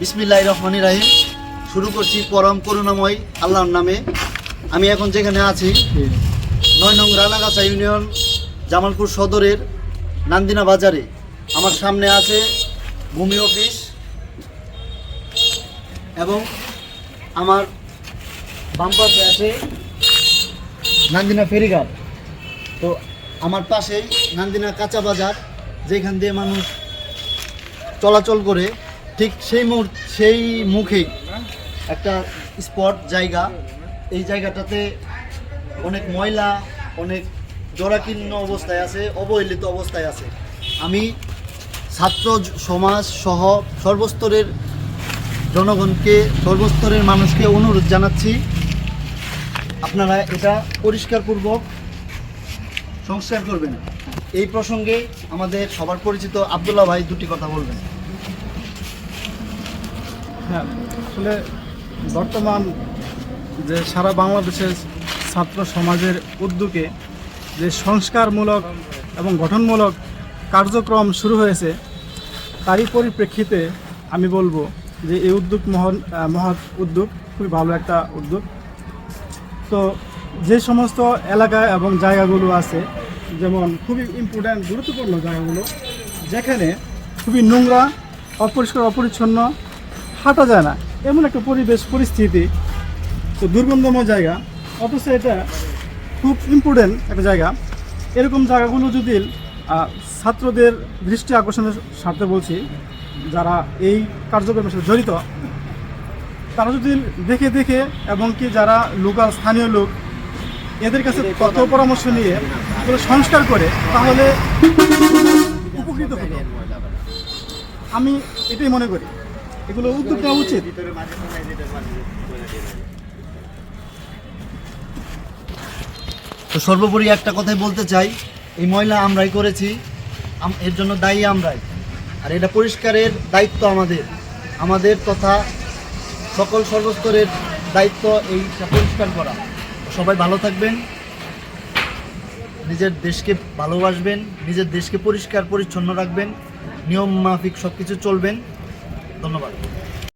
বিসমিল্লাহ রহমানি রাহিম। শুরু করছি পরম করুণাময় আল্লাহর নামে। আমি এখন যেখানে আছি, নয় নং রানাগাছা ইউনিয়ন, জামালপুর সদরের নান্দিনা বাজারে। আমার সামনে আছে ভূমি অফিস এবং আমার বাম আছে নান্দিনা ফেরিঘাট তো আমার পাশেই নান্দিনা কাঁচা বাজার, যেখান দিয়ে মানুষ চলাচল করে। ঠিক সেই মুহূর্ত, সেই মুখেই একটা স্পট জায়গা। এই জায়গাটাতে অনেক ময়লা, অনেক জরাকীর্ণ অবস্থায় আছে, অবহেলিত অবস্থায় আছে। আমি ছাত্র সমাজ সহ সর্বস্তরের জনগণকে, সর্বস্তরের মানুষকে অনুরোধ জানাচ্ছি, আপনারা এটা পরিষ্কারপূর্বক সংস্কার করবেন। এই প্রসঙ্গে আমাদের সবার পরিচিত আবদুল্লাহ ভাই দুটি কথা বলবেন। হ্যাঁ আসলে বর্তমান যে সারা বাংলাদেশের ছাত্র সমাজের উদ্যোগে যে সংস্কারমূলক এবং গঠনমূলক কার্যক্রম শুরু হয়েছে, তারই পরিপ্রেক্ষিতে আমি বলব যে এই উদ্যোগ মহান মহৎ উদ্যোগ খুবই ভালো একটা উদ্যোগ। তো যে সমস্ত এলাকা এবং জায়গাগুলো আছে, যেমন খুবই ইম্পর্ট্যান্ট গুরুত্বপূর্ণ জায়গাগুলো, যেখানে খুবই নোংরা, অপরিষ্কার, অপরিচ্ছন্ন হাঁটা যায় না। এমন একটা পরিবেশ, পরিস্থিতি, তো দুর্গন্ধময় জায়গা। অথচ এটা খুব ইম্পর্টেন্ট একটা জায়গা। এরকম জায়গাগুলো যদি ছাত্রদের দৃষ্টি আকর্ষণের স্বার্থে বলছি, যারা এই কার্যক্রমের সাথে জড়িত, তারা যদি দেখে দেখে, এবং কি যারা লোকাল স্থানীয় লোক, এদের কাছে তথ্য পরামর্শ নিয়ে এগুলো সংস্কার করে, তাহলে উপকৃত হবে আমি এটাই মনে করি। এগুলো উদ্যোগ নেওয়া উচিত। তো সর্বোপরি একটা কথাই বলতে চাই, এই ময়লা আমরাই করেছি এর জন্য দায়ী আমরাই। আর এটা পরিষ্কারের দায়িত্ব আমাদের। আমাদের তথা সকল সর্বস্তরের দায়িত্ব এইটা পরিষ্কার করা। সবাই ভালো থাকবেন, নিজের দেশকে ভালোবাসবেন, নিজের দেশকে পরিষ্কার, পরিচ্ছন্ন রাখবেন, নিয়ম মাফিক সব কিছু চলবেন। ধন্যবাদ।